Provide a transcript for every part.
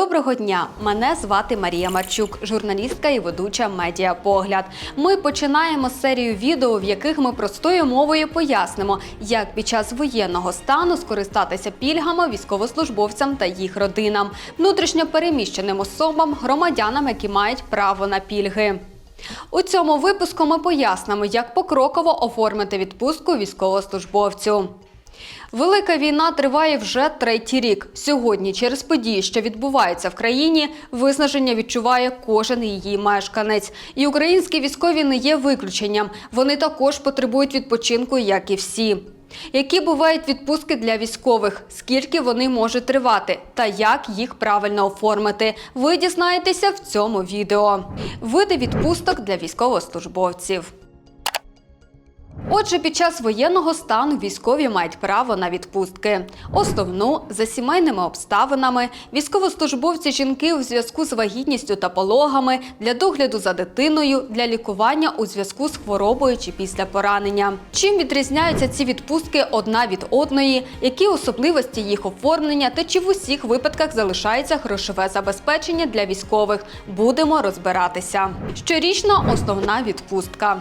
Доброго дня! Мене звати Марія Марчук, журналістка і ведуча Медіапогляд. Ми починаємо серію відео, в яких ми простою мовою пояснимо, як під час воєнного стану скористатися пільгами військовослужбовцям та їх родинам, внутрішньо переміщеним особам, громадянам, які мають право на пільги. У цьому випуску ми пояснимо, як покроково оформити відпустку військовослужбовцю. Велика війна триває вже третій рік. Сьогодні, через події, що відбуваються в країні, виснаження відчуває кожен її мешканець. І українські військові не є виключенням. Вони також потребують відпочинку, як і всі. Які бувають відпустки для військових, скільки вони можуть тривати та як їх правильно оформити, ви дізнаєтеся в цьому відео. Види відпусток для військовослужбовців. Отже, під час воєнного стану військові мають право на відпустки. Основну за сімейними обставинами, військовослужбовці жінки у зв'язку з вагітністю та пологами, для догляду за дитиною, для лікування у зв'язку з хворобою чи після поранення. Чим відрізняються ці відпустки одна від одної, які особливості їх оформлення та чи в усіх випадках залишається грошове забезпечення для військових? Будемо розбиратися. Щорічна основна відпустка.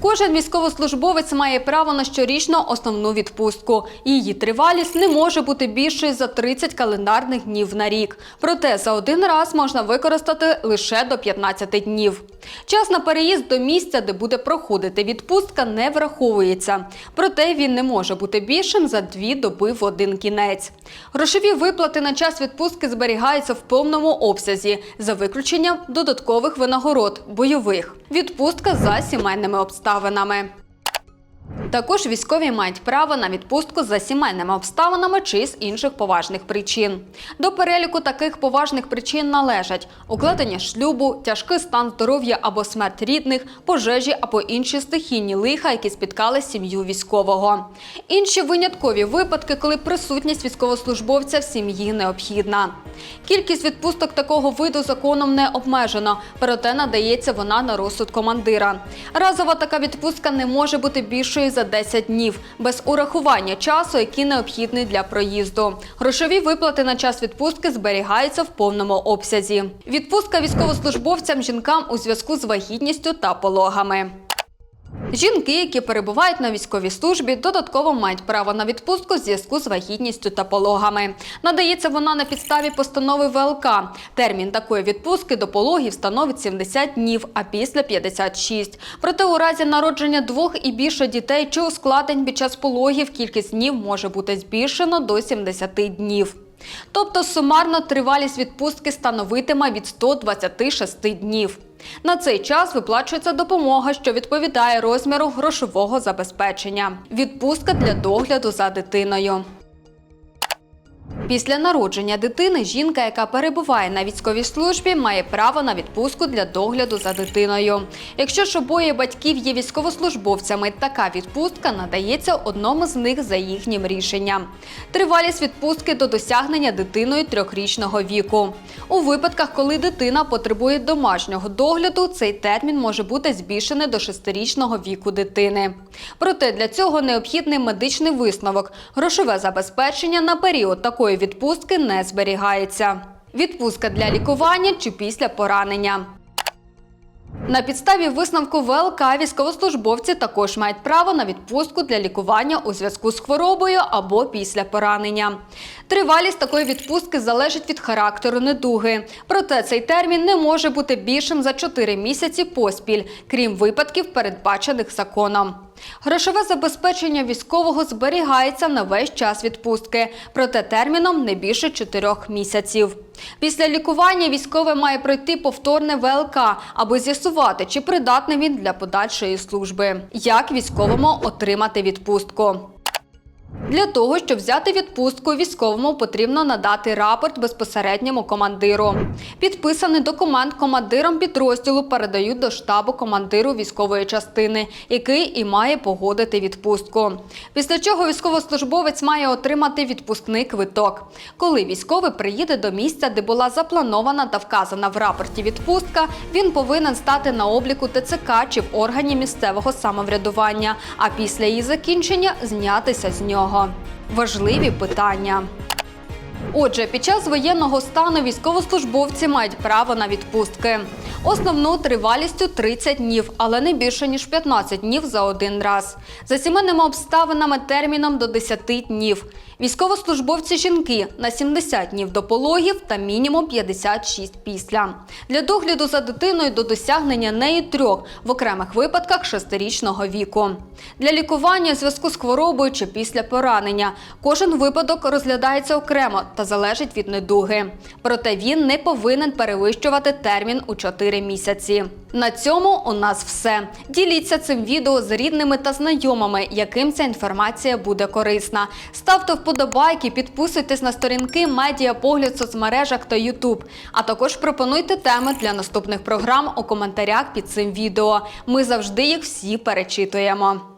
Кожен військовослужбовець має право на щорічну основну відпустку. Її тривалість не може бути більшою за 30 календарних днів на рік. Проте за один раз можна використати лише до 15 днів. Час на переїзд до місця, де буде проходити відпустка, не враховується. Проте він не може бути більшим за дві доби в один кінець. Грошові виплати на час відпустки зберігаються в повному обсязі, за виключенням додаткових винагород бойових. Відпустка за сімейними обставинами обставинами. Також військові мають право на відпустку за сімейними обставинами чи з інших поважних причин. До переліку таких поважних причин належать укладення шлюбу, тяжкий стан здоров'я або смерть рідних, пожежі або інші стихійні лиха, які спіткали сім'ю військового. Інші виняткові випадки, коли присутність військовослужбовця в сім'ї необхідна. Кількість відпусток такого виду законом не обмежено, проте надається вона на розсуд командира. Разова така відпустка не може бути більшою за 10 днів, без урахування часу, який необхідний для проїзду. Грошові виплати на час відпустки зберігаються в повному обсязі. Відпустка військовослужбовцям жінкам у зв'язку з вагітністю та пологами. Жінки, які перебувають на військовій службі, додатково мають право на відпустку в зв'язку з вагітністю та пологами. Надається вона на підставі постанови ВЛК. Термін такої відпустки до пологів становить 70 днів, а після 56. Проте у разі народження двох і більше дітей чи ускладнень під час пологів кількість днів може бути збільшено до 70 днів. Тобто сумарно тривалість відпустки становитиме від 126 днів. На цей час виплачується допомога, що відповідає розміру грошового забезпечення. Відпустка для догляду за дитиною. Після народження дитини жінка, яка перебуває на військовій службі, має право на відпустку для догляду за дитиною. Якщо ж обоє батьків є військовослужбовцями, така відпустка надається одному з них за їхнім рішенням. Тривалість відпустки до досягнення дитиною трьохрічного віку. У випадках, коли дитина потребує домашнього догляду, цей термін може бути збільшений до шестирічного віку дитини. Проте для цього необхідний медичний висновок. Грошове забезпечення на період такої відпустки не зберігається. Відпустка для лікування чи після поранення. На підставі висновку ВЛК військовослужбовці також мають право на відпустку для лікування у зв'язку з хворобою або після поранення. Тривалість такої відпустки залежить від характеру недуги. Проте цей термін не може бути більшим за 4 місяці поспіль, крім випадків, передбачених законом. Грошове забезпечення військового зберігається на весь час відпустки, проте терміном не більше чотирьох місяців. Після лікування військовий має пройти повторне ВЛК, аби з'ясувати, чи придатний він для подальшої служби. Як військовому отримати відпустку? Для того, щоб взяти відпустку, військовому потрібно надати рапорт безпосередньому командиру. Підписаний документ командиром підрозділу передають до штабу командиру військової частини, який і має погодити відпустку. Після чого військовослужбовець має отримати відпускний квиток. Коли військовий приїде до місця, де була запланована та вказана в рапорті відпустка, він повинен стати на обліку ТЦК чи в органі місцевого самоврядування, а після її закінчення знятися з нього. Важливі питання. Отже, під час воєнного стану військовослужбовці мають право на відпустки. Основну тривалістю 30 днів, але не більше ніж 15 днів за один раз. За сімейними обставинами терміном до 10 днів. Військовослужбовці жінки на 70 днів до пологів та мінімум 56 після. Для догляду за дитиною до досягнення неї трьох, в окремих випадках шестирічного віку. Для лікування зв'язку з хворобою чи після поранення. Кожен випадок розглядається окремо та залежить від недуги. Проте він не повинен перевищувати термін у 4 місяці. На цьому у нас все. Діліться цим відео з рідними та знайомими, яким ця інформація буде корисна. Ставте вподобайки, підписуйтесь на сторінки Медіапогляд в соцмережах та Ютуб. А також пропонуйте теми для наступних програм у коментарях під цим відео. Ми завжди їх всі перечитуємо.